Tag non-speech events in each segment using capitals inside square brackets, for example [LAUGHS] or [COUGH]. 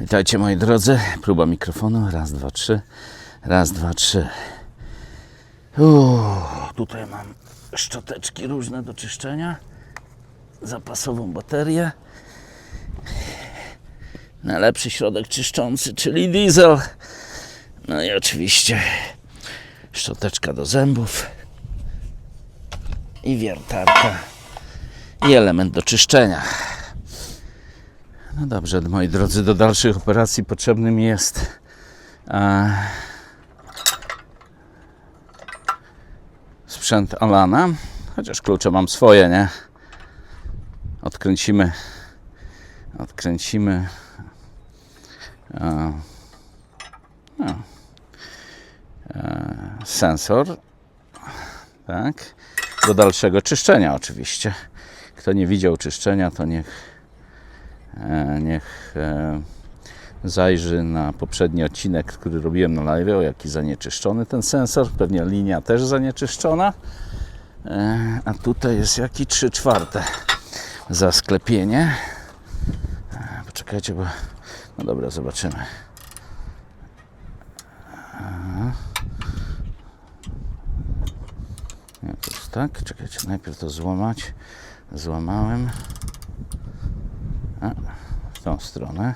Witajcie moi drodzy. Próba mikrofonu. Raz, dwa, trzy. Raz, dwa, trzy. Uuu, tutaj mam szczoteczki różne do czyszczenia. Zapasową baterię. Najlepszy środek czyszczący, czyli diesel. No i oczywiście szczoteczka do zębów. I wiertarka. I element do czyszczenia. No dobrze, moi drodzy, do dalszych operacji potrzebny mi jest e, sprzęt Alana, chociaż klucze mam swoje, nie? Odkręcimy, odkręcimy e, no, e, sensor, tak, do dalszego czyszczenia oczywiście. Kto nie widział czyszczenia, to niech niech e, zajrzy na poprzedni odcinek, który robiłem na live, o jaki zanieczyszczony ten sensor. Pewnie linia też zanieczyszczona. E, A tutaj jest jaki 3 czwarte za sklepienie. E, Poczekajcie, bo no dobra, zobaczymy. Jakoś tak, czekajcie, najpierw to złamać. Złamałem w tą stronę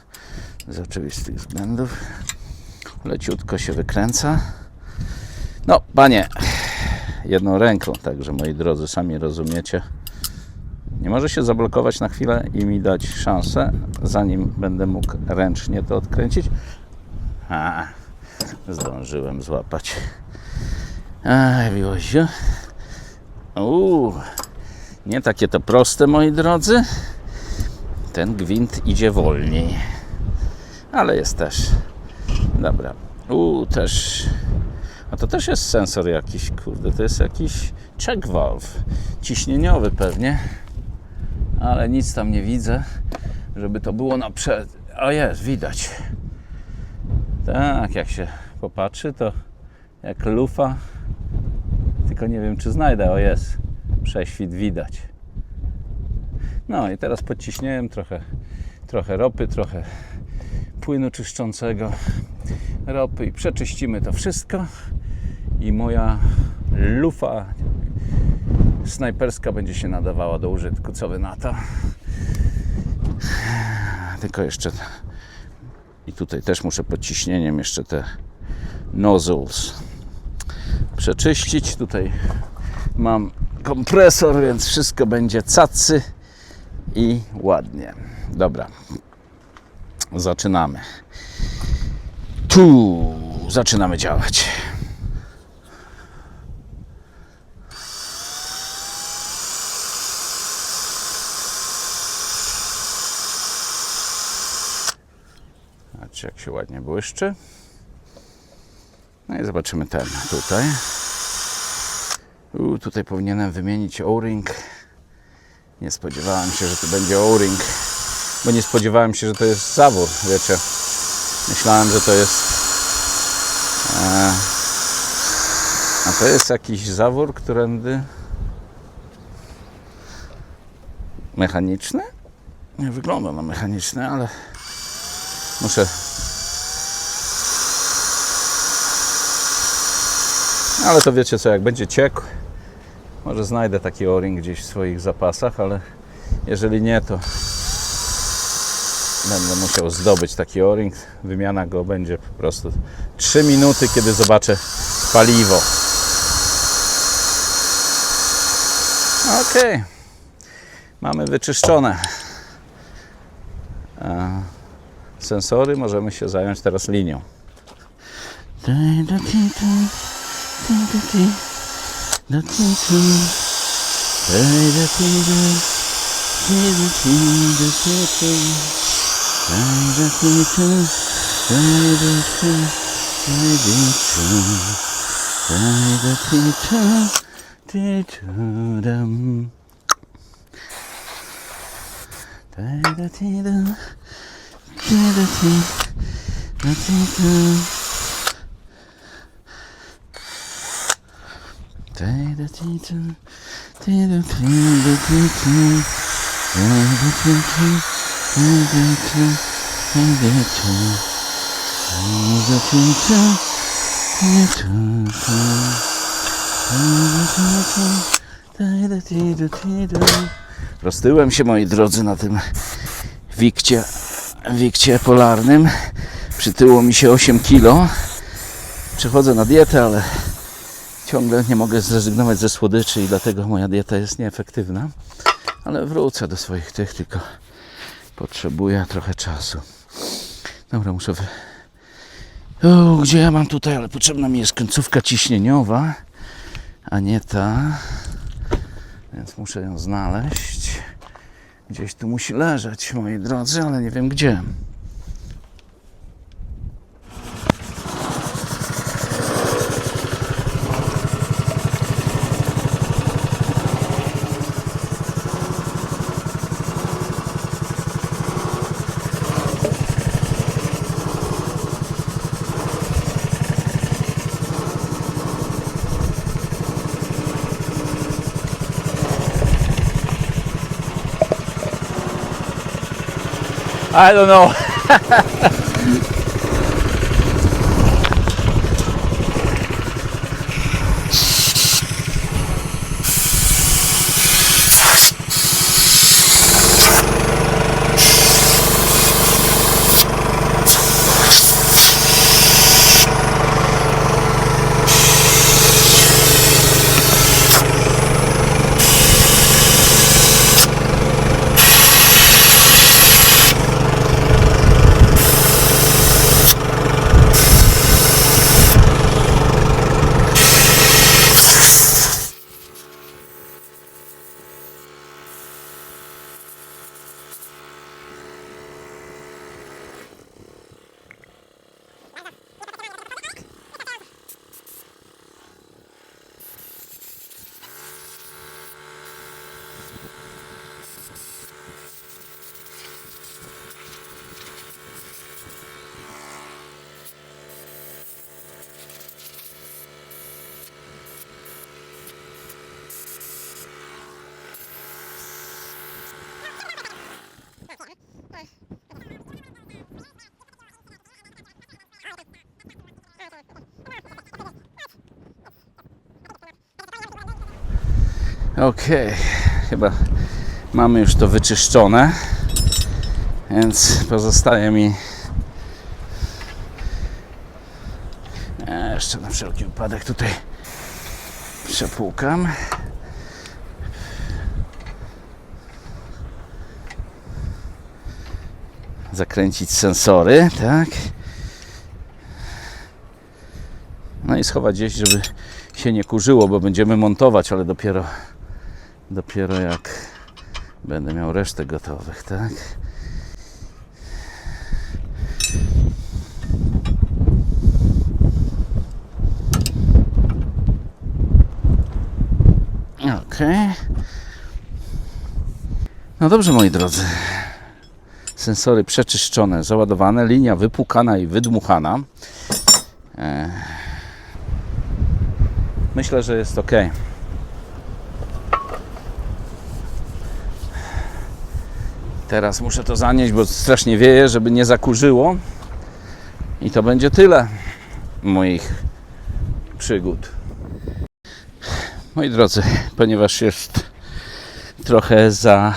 z oczywistych względów. Leciutko się wykręca. No, panie, jedną ręką, także moi drodzy, sami rozumiecie. Nie może się zablokować na chwilę i mi dać szansę, zanim będę mógł ręcznie to odkręcić. A, zdążyłem złapać. A, miłościu. Uuu, nie takie to proste, moi drodzy ten gwint idzie wolniej. Ale jest też. Dobra. U też. A to też jest sensor jakiś, kurde, to jest jakiś check valve. Ciśnieniowy pewnie. Ale nic tam nie widzę, żeby to było na przed. O jest, widać. Tak, jak się popatrzy, to jak lufa. Tylko nie wiem, czy znajdę. O jest, prześwit widać. No i teraz podciśniałem trochę, trochę ropy, trochę płynu czyszczącego ropy i przeczyścimy to wszystko i moja lufa snajperska będzie się nadawała do użytku. Co wy na to? Tylko jeszcze i tutaj też muszę pod ciśnieniem jeszcze te nozzles przeczyścić. Tutaj mam kompresor, więc wszystko będzie cacy i ładnie. Dobra. Zaczynamy. Tu zaczynamy działać. Zobaczcie, jak się ładnie błyszczy. No i zobaczymy ten tutaj. U, tutaj powinienem wymienić O-ring. Nie spodziewałem się, że to będzie O-ring, bo nie spodziewałem się, że to jest zawór, wiecie. Myślałem, że to jest... E, a to jest jakiś zawór, którędy... Mechaniczny? Nie wygląda na mechaniczny, ale muszę... Ale to wiecie co, jak będzie ciekł, może znajdę taki o-ring gdzieś w swoich zapasach, ale jeżeli nie, to będę musiał zdobyć taki o-ring. Wymiana go będzie po prostu 3 minuty, kiedy zobaczę paliwo. Ok, mamy wyczyszczone A sensory. Możemy się zająć teraz linią. Nothing to But the fever Fever seems to set in By the future By the future By the future By the future Teachuram By the teedum By the teedum Nothing to Roztyłem się, moi drodzy, na tym wikcie, wikcie polarnym. Przytyło mi się 8 kilo. Przechodzę na dietę, ale ciągle nie mogę zrezygnować ze słodyczy i dlatego moja dieta jest nieefektywna. Ale wrócę do swoich tych, tylko potrzebuję trochę czasu. Dobra, muszę wy... O, gdzie ja mam tutaj, ale potrzebna mi jest końcówka ciśnieniowa, a nie ta. Więc muszę ją znaleźć. Gdzieś tu musi leżeć, moi drodzy, ale nie wiem gdzie. I don't know. [LAUGHS] Okej, chyba mamy już to wyczyszczone, więc pozostaje mi E, jeszcze na wszelki wypadek tutaj przepłukam. Zakręcić sensory, tak? No i schować gdzieś, żeby się nie kurzyło, bo będziemy montować, ale dopiero dopiero jak będę miał resztę gotowych, tak? Okej. No dobrze, moi drodzy. Sensory przeczyszczone, załadowane, linia wypłukana i wydmuchana. E, Myślę, że jest ok. Teraz muszę to zanieść, bo strasznie wieje, żeby nie zakurzyło. I to będzie tyle moich przygód. Moi drodzy, ponieważ jest trochę za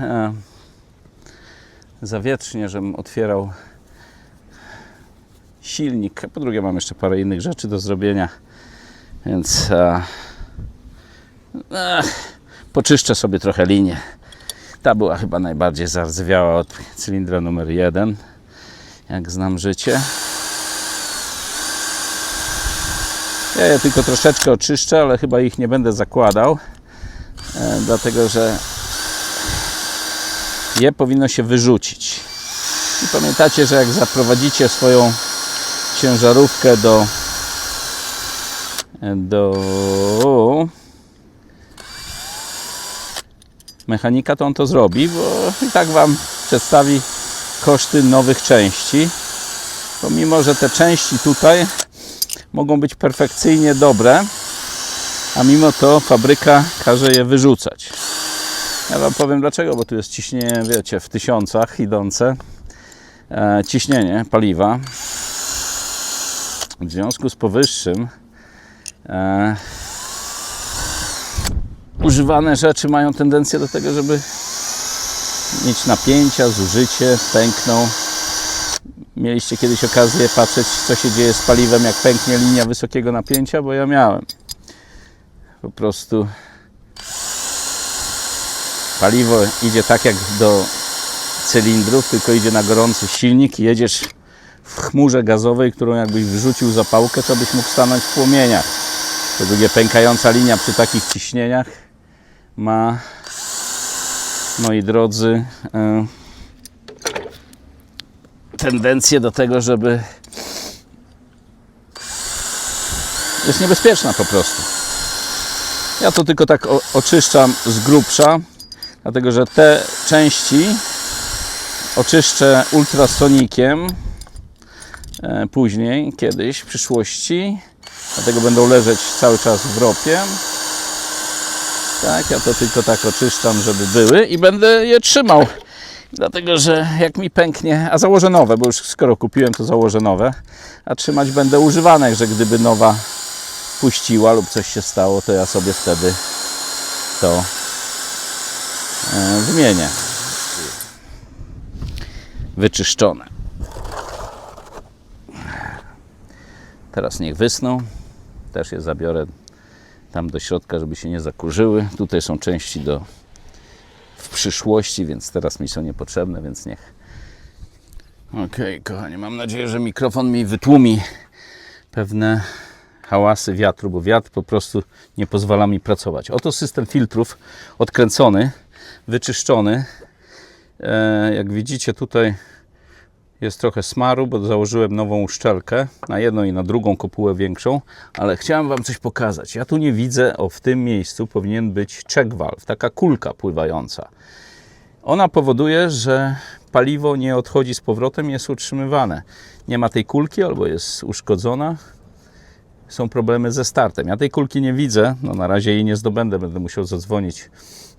e, za wietrznie, żebym otwierał silnik. Po drugie, mam jeszcze parę innych rzeczy do zrobienia, więc e, e, poczyszczę sobie trochę linię. Ta była chyba najbardziej zardzewiała od cylindra numer jeden, jak znam życie. Ja je tylko troszeczkę oczyszczę, ale chyba ich nie będę zakładał, e, dlatego że je powinno się wyrzucić. I pamiętacie, że jak zaprowadzicie swoją ciężarówkę do do mechanika, to on to zrobi, bo i tak Wam przedstawi koszty nowych części. Pomimo, że te części tutaj mogą być perfekcyjnie dobre, a mimo to fabryka każe je wyrzucać. Ja Wam powiem dlaczego, bo tu jest ciśnienie, wiecie, w tysiącach idące. e, ciśnienie paliwa. W związku z powyższym e, używane rzeczy mają tendencję do tego, żeby mieć napięcia, zużycie, pękną. Mieliście kiedyś okazję patrzeć, co się dzieje z paliwem, jak pęknie linia wysokiego napięcia, bo ja miałem. Po prostu paliwo idzie tak jak do cylindrów, tylko idzie na gorący silnik i jedziesz w chmurze gazowej, którą jakbyś wrzucił zapałkę, to byś mógł stanąć w płomieniach. Po drugie, pękająca linia przy takich ciśnieniach ma, moi drodzy, e, tendencję do tego, żeby jest niebezpieczna po prostu. Ja to tylko tak oczyszczam z grubsza, dlatego że te części oczyszczę ultrasonikiem e, później, kiedyś, w przyszłości. Dlatego będą leżeć cały czas w ropie. Tak, ja to tylko tak oczyszczam, żeby były i będę je trzymał. Dlatego, że jak mi pęknie, a założę nowe, bo już skoro kupiłem, to założę nowe, a trzymać będę używane, że gdyby nowa puściła lub coś się stało, to ja sobie wtedy to e, wymienię. Wyczyszczone. Teraz niech wysną. Też je zabiorę tam do środka, żeby się nie zakurzyły. Tutaj są części do w przyszłości, więc teraz mi są niepotrzebne, więc niech. Okej, kochani, mam nadzieję, że mikrofon mi wytłumi pewne hałasy wiatru, bo wiatr po prostu nie pozwala mi pracować. Oto system filtrów odkręcony, wyczyszczony. E, jak widzicie tutaj jest trochę smaru, bo założyłem nową uszczelkę na jedną i na drugą kopułę większą, ale chciałem Wam coś pokazać. Ja tu nie widzę, o w tym miejscu powinien być check valve, taka kulka pływająca. Ona powoduje, że paliwo nie odchodzi z powrotem, jest utrzymywane. Nie ma tej kulki albo jest uszkodzona. Są problemy ze startem. Ja tej kulki nie widzę, no na razie jej nie zdobędę. Będę musiał zadzwonić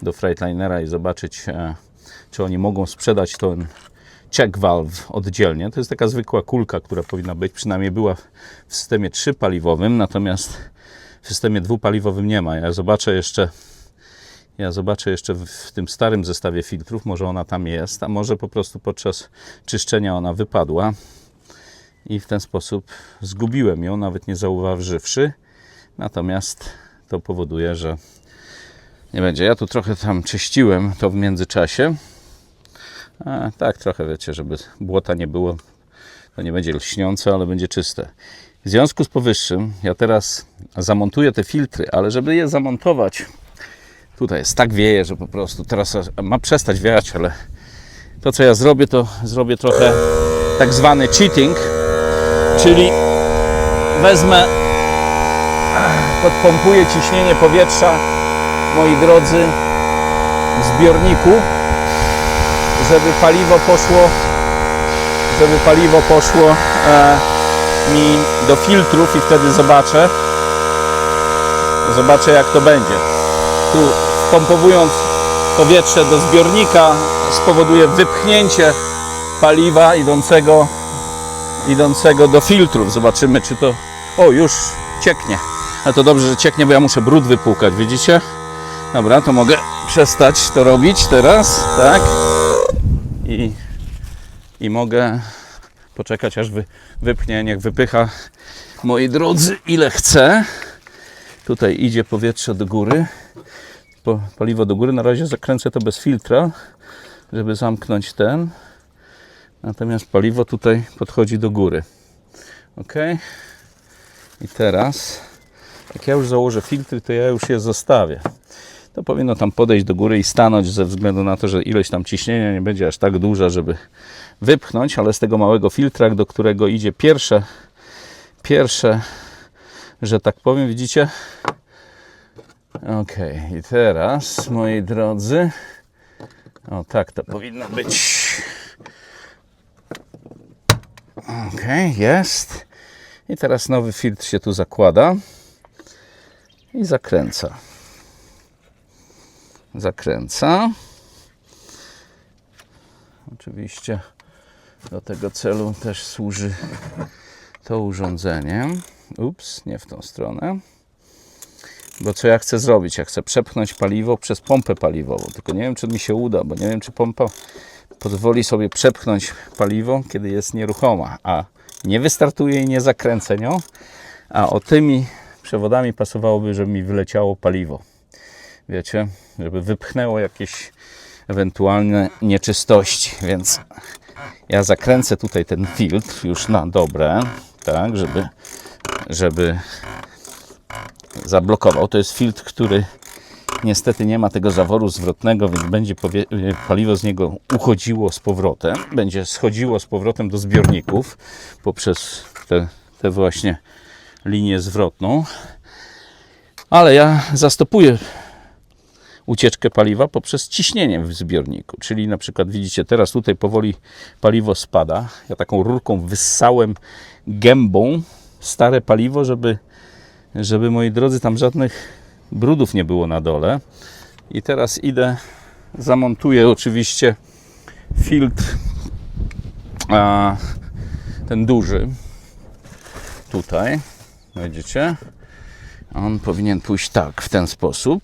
do Freightlinera i zobaczyć, e, czy oni mogą sprzedać ten check valve oddzielnie. To jest taka zwykła kulka, która powinna być, przynajmniej była w systemie trzypaliwowym, natomiast w systemie dwupaliwowym nie ma. Ja zobaczę jeszcze ja zobaczę jeszcze w, tym starym zestawie filtrów, może ona tam jest, a może po prostu podczas czyszczenia ona wypadła i w ten sposób zgubiłem ją, nawet nie zauważywszy. Natomiast to powoduje, że nie będzie. Ja tu trochę tam czyściłem to w międzyczasie. A, tak, trochę wiecie, żeby błota nie było. To nie będzie lśniące, ale będzie czyste. W związku z powyższym, ja teraz zamontuję te filtry, ale żeby je zamontować, tutaj jest tak wieje, że po prostu teraz ma przestać wiać, ale to co ja zrobię, to zrobię trochę tak zwany cheating, czyli wezmę, podpompuję ciśnienie powietrza, moi drodzy, w zbiorniku, żeby paliwo poszło, żeby paliwo poszło e, mi do filtrów i wtedy zobaczę, zobaczę jak to będzie. Tu pompowując powietrze do zbiornika spowoduje wypchnięcie paliwa idącego, idącego do filtrów. Zobaczymy czy to... O, już cieknie. Ale to dobrze, że cieknie, bo ja muszę brud wypłukać, widzicie? Dobra, to mogę przestać to robić teraz, tak? I, i mogę poczekać aż wy, wypchnie, niech wypycha moi drodzy ile chce. Tutaj idzie powietrze do góry, po, paliwo do góry. Na razie zakręcę to bez filtra, żeby zamknąć ten. Natomiast paliwo tutaj podchodzi do góry. Ok. I teraz, jak ja już założę filtry, to ja już je zostawię to powinno tam podejść do góry i stanąć ze względu na to, że ilość tam ciśnienia nie będzie aż tak duża, żeby wypchnąć, ale z tego małego filtra, do którego idzie pierwsze, pierwsze, że tak powiem, widzicie? Ok, i teraz, moi drodzy, o tak to powinno być. Ok, jest. I teraz nowy filtr się tu zakłada i zakręca zakręca. Oczywiście Do tego celu też służy to urządzenie. Ups, nie w tą stronę. Bo co ja chcę zrobić? Ja chcę przepchnąć paliwo przez pompę paliwową. Tylko nie wiem, czy mi się uda, bo nie wiem, czy pompa pozwoli sobie przepchnąć paliwo, kiedy jest nieruchoma, a nie wystartuje i nie zakręcę nią, a o tymi przewodami pasowałoby, żeby mi wyleciało paliwo. Wiecie, żeby wypchnęło jakieś ewentualne nieczystości, więc ja zakręcę tutaj ten filtr już na dobre, tak, żeby, żeby zablokował. To jest filtr, który niestety nie ma tego zaworu zwrotnego, więc będzie paliwo z niego uchodziło z powrotem, będzie schodziło z powrotem do zbiorników poprzez tę te właśnie linię zwrotną. Ale ja zastopuję ucieczkę paliwa poprzez ciśnienie w zbiorniku. Czyli na przykład widzicie, teraz tutaj powoli paliwo spada. Ja taką rurką wyssałem gębą stare paliwo, żeby, żeby moi drodzy, tam żadnych brudów nie było na dole. I teraz idę, zamontuję oczywiście filtr, a, ten duży, tutaj, widzicie? On powinien pójść tak, w ten sposób.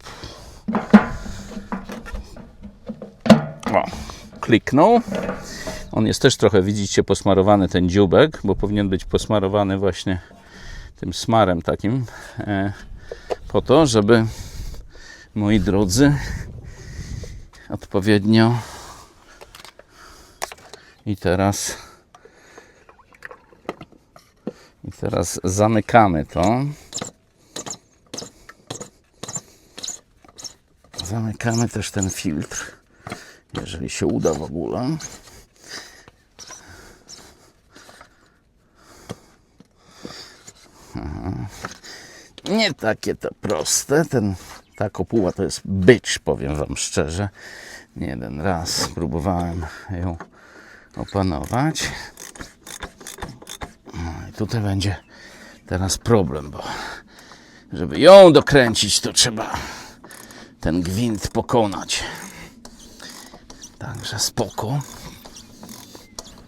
O, kliknął. On jest też trochę, widzicie, posmarowany ten dziubek, bo powinien być posmarowany właśnie tym smarem takim, e, po to, żeby moi drodzy odpowiednio i teraz i teraz zamykamy to. Zamykamy też ten filtr, jeżeli się uda w ogóle. Aha. Nie takie to proste. Ten, ta kopuła to jest bycz, powiem Wam szczerze. Nie jeden raz próbowałem ją opanować. No i tutaj będzie teraz problem, bo żeby ją dokręcić, to trzeba ten gwint pokonać. Także spoko.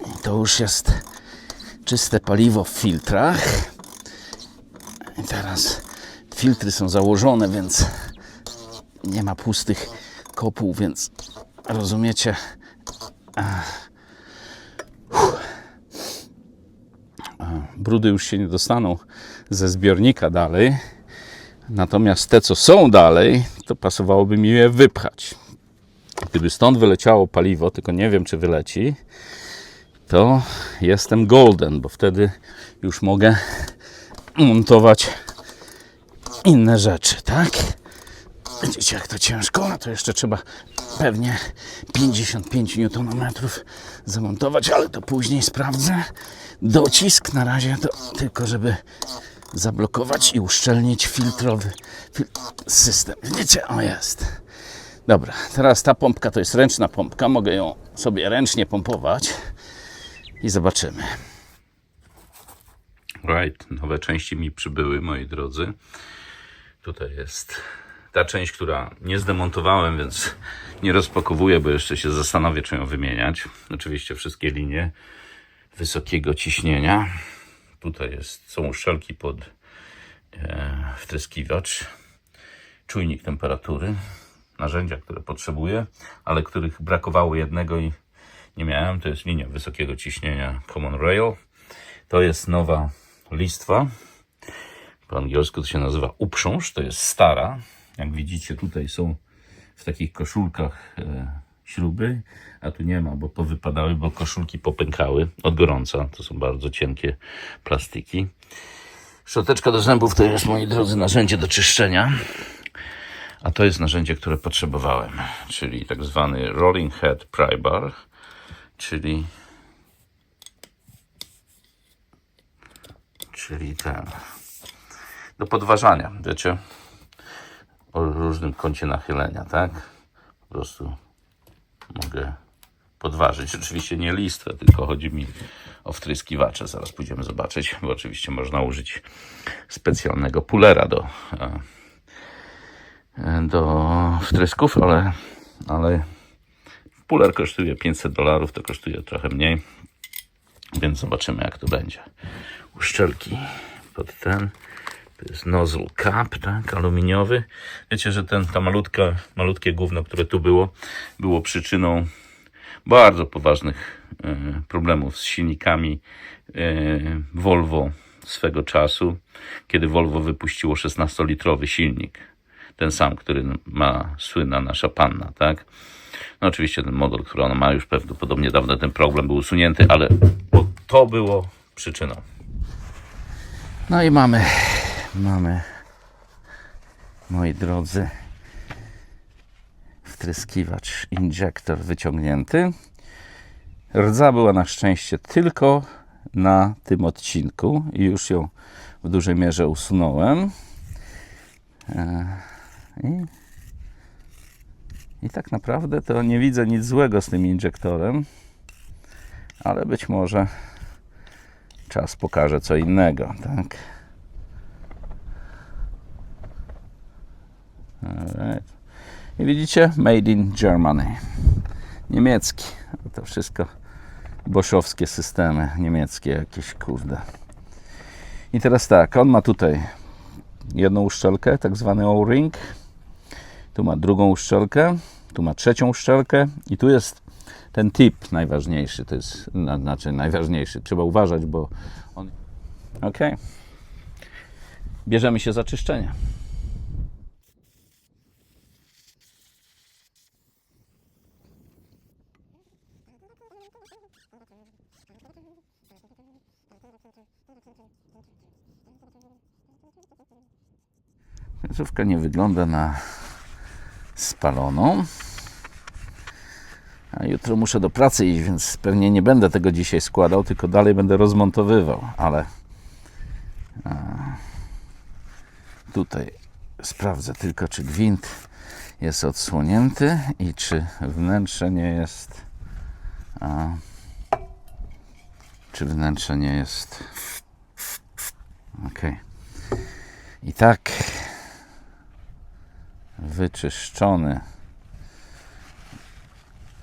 I to już jest czyste paliwo w filtrach. I teraz filtry są założone, więc nie ma pustych kopuł, więc rozumiecie. Brudy już się nie dostaną ze zbiornika dalej. Natomiast te, co są dalej, to pasowałoby mi je wypchać. Gdyby stąd wyleciało paliwo, tylko nie wiem, czy wyleci, to jestem golden, bo wtedy już mogę montować inne rzeczy, tak? Widzicie, jak to ciężko? A to jeszcze trzeba pewnie 55 Nm zamontować, ale to później sprawdzę. Docisk na razie to tylko, żeby zablokować i uszczelnić filtrowy fil system. Widzicie? O, jest. Dobra, teraz ta pompka to jest ręczna pompka. Mogę ją sobie ręcznie pompować i zobaczymy. Right, nowe części mi przybyły, moi drodzy. Tutaj jest ta część, która nie zdemontowałem, więc nie rozpakowuję, bo jeszcze się zastanowię, czy ją wymieniać. Oczywiście wszystkie linie wysokiego ciśnienia. Tutaj jest, są uszczelki pod e, wtryskiwacz, czujnik temperatury, narzędzia, które potrzebuję, ale których brakowało jednego i nie miałem. To jest linia wysokiego ciśnienia Common Rail. To jest nowa listwa. Po angielsku to się nazywa uprząż, to jest stara. Jak widzicie, tutaj są w takich koszulkach e, śruby, a tu nie ma, bo powypadały, bo koszulki popękały od gorąca. To są bardzo cienkie plastiki. Szczoteczka do zębów to jest, moi drodzy, narzędzie do czyszczenia. A to jest narzędzie, które potrzebowałem, czyli tak zwany Rolling Head Pry Bar, czyli czyli ten do podważania, wiecie, o różnym kącie nachylenia, tak? Po prostu mogę podważyć. Oczywiście nie listwę, tylko chodzi mi o wtryskiwacze. Zaraz pójdziemy zobaczyć, bo oczywiście można użyć specjalnego pulera do, e, do wtrysków, ale, ale puler kosztuje 500 dolarów, to kosztuje trochę mniej. więc zobaczymy jak to będzie. Uszczelki pod ten. To jest nozzle cap, tak, aluminiowy. Wiecie, że ten, ta malutka, malutkie gówno, które tu było, było przyczyną bardzo poważnych e, problemów z silnikami e, Volvo swego czasu, kiedy Volvo wypuściło 16-litrowy silnik. Ten sam, który ma słynna nasza panna, tak? No oczywiście ten model, który ona ma, już prawdopodobnie dawno ten problem był usunięty, ale to było przyczyną. No i mamy, mamy, moi drodzy, wtryskiwacz, injektor wyciągnięty. Rdza była na szczęście tylko na tym odcinku i już ją w dużej mierze usunąłem. I, I tak naprawdę to nie widzę nic złego z tym injektorem, ale być może czas pokaże co innego, tak? Alright. I widzicie? Made in Germany. Niemiecki. To wszystko boszowskie systemy niemieckie jakieś, kurde. I teraz tak, on ma tutaj jedną uszczelkę, tak zwany O-ring. Tu ma drugą uszczelkę, tu ma trzecią uszczelkę i tu jest ten tip najważniejszy. To jest, na- znaczy najważniejszy. Trzeba uważać, bo on... Ok. Bierzemy się za czyszczenie. Końcówka nie wygląda na spaloną. A jutro muszę do pracy iść, więc pewnie nie będę tego dzisiaj składał, tylko dalej będę rozmontowywał, ale tutaj sprawdzę tylko, czy gwint jest odsłonięty i czy wnętrze nie jest czy wnętrze nie jest ok i tak wyczyszczony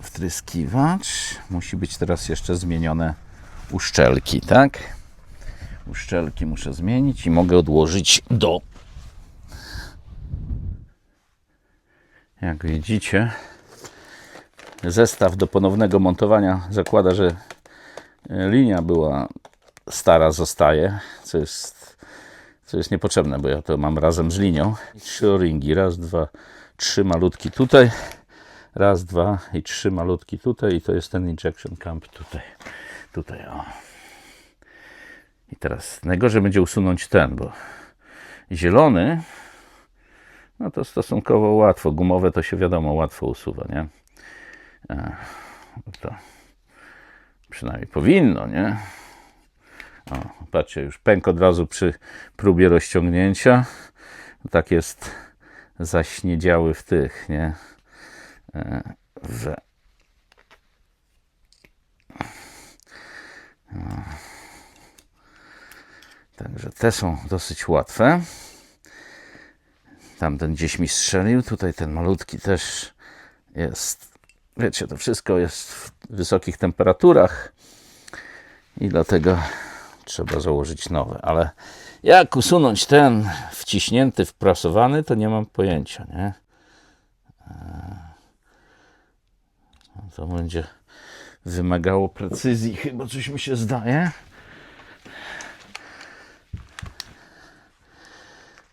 wtryskiwacz. Musi być teraz jeszcze zmienione uszczelki, tak? Uszczelki muszę zmienić i mogę odłożyć do. Jak widzicie, zestaw do ponownego montowania zakłada, że linia była stara, zostaje, co jest co jest niepotrzebne, bo ja to mam razem z linią. Trzy o-ringi, raz, dwa, trzy malutki tutaj, raz, dwa i trzy malutki tutaj i to jest ten injection camp tutaj, tutaj o. I teraz najgorzej będzie usunąć ten, bo zielony, no to stosunkowo łatwo, gumowe to się wiadomo łatwo usuwa, nie? E, to przynajmniej powinno, nie? O, patrzcie, już pęk od razu przy próbie rozciągnięcia. Tak jest zaśniedziały w tych, nie? E, Że. Także te są dosyć łatwe. Tamten gdzieś mi strzelił. Tutaj ten malutki też jest. Wiecie, to wszystko jest w wysokich temperaturach i dlatego trzeba założyć nowe, ale jak usunąć ten wciśnięty, wprasowany, to nie mam pojęcia, nie? Eee, To będzie wymagało precyzji, chyba coś mi się zdaje.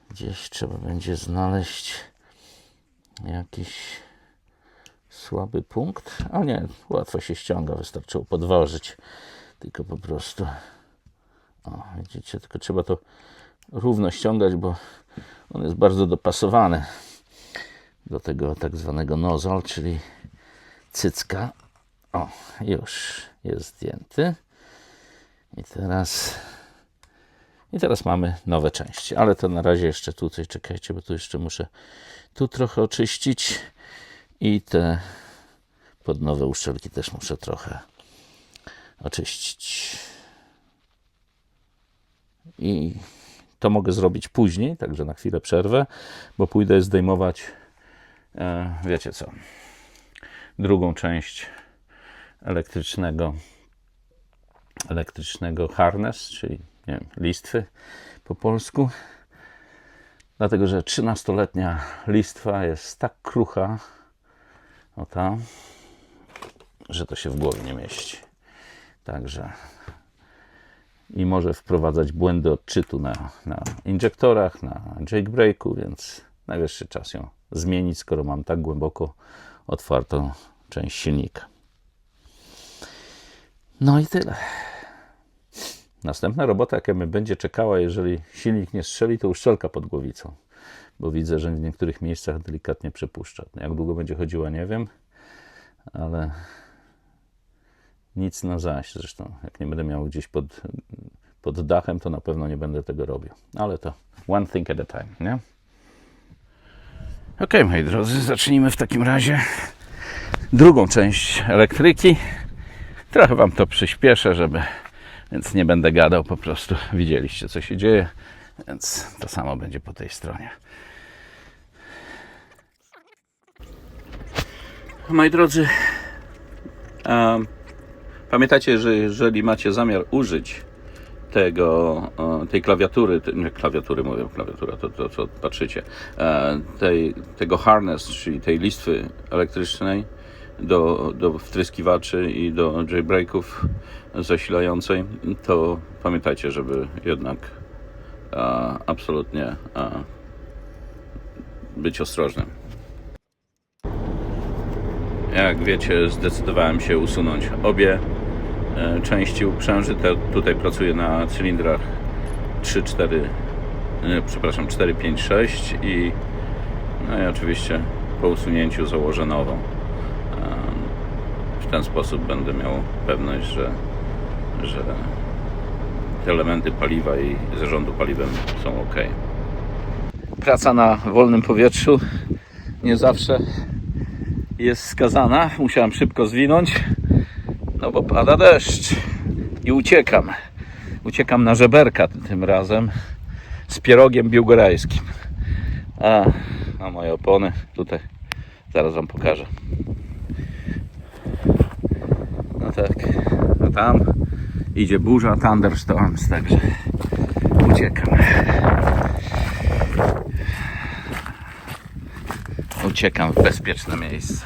Gdzieś trzeba będzie znaleźć jakiś słaby punkt. A nie, łatwo się ściąga, wystarczyło podważyć, tylko po prostu o, widzicie, tylko trzeba to równo ściągać, bo on jest bardzo dopasowany do tego tak zwanego nozzle, czyli cycka. O, już jest zdjęty. I teraz i teraz mamy nowe części, ale to na razie jeszcze tutaj czekajcie, bo tu jeszcze muszę tu trochę oczyścić i te pod nowe uszczelki też muszę trochę oczyścić. I to mogę zrobić później, także na chwilę przerwę, bo pójdę zdejmować, e, wiecie co, drugą część elektrycznego elektrycznego harness, czyli nie wiem, listwy po polsku. Dlatego, że 13-letnia listwa jest tak krucha, o ta, że to się w głowie nie mieści. Także i może wprowadzać błędy odczytu na, na injektorach, na jailbreaku, więc najwyższy czas ją zmienić, skoro mam tak głęboko otwartą część silnika. No i tyle. Następna robota, jaka mnie będzie czekała, jeżeli silnik nie strzeli, to uszczelka pod głowicą. Bo widzę, że w niektórych miejscach delikatnie przepuszcza. Jak długo będzie chodziła, nie wiem, ale nic na zaś. Zresztą, jak nie będę miał gdzieś pod, pod dachem, to na pewno nie będę tego robił. Ale to one thing at a time, nie? Ok, moi drodzy, zacznijmy w takim razie drugą część elektryki. Trochę Wam to przyspieszę, żeby, więc nie będę gadał, po prostu widzieliście, co się dzieje, więc to samo będzie po tej stronie. Moi drodzy, em, pamiętajcie, że jeżeli macie zamiar użyć tego, e, tej klawiatury, nie klawiatury mówię, klawiatura to, to co patrzycie, e, tej, tego harness, czyli tej listwy elektrycznej do, do wtryskiwaczy i do jailbreaków zasilającej, to pamiętajcie, żeby jednak e, absolutnie e, być ostrożnym. Jak wiecie, zdecydowałem się usunąć obie części uprzęży. Te, tutaj pracuję na cylindrach 3, 4, nie, przepraszam, 4, 5, 6 i no i oczywiście po usunięciu założę nową. Em, W ten sposób będę miał pewność, że, że te elementy paliwa i zarządu paliwem są ok. Praca na wolnym powietrzu nie zawsze jest skazana. Musiałem szybko zwinąć, no bo pada deszcz i uciekam. Uciekam na żeberka tym razem z pierogiem biłgorajskim. A, a moje opony tutaj zaraz Wam pokażę. No tak, a tam idzie burza thunderstorms, także uciekam. Uciekam w bezpieczne miejsce.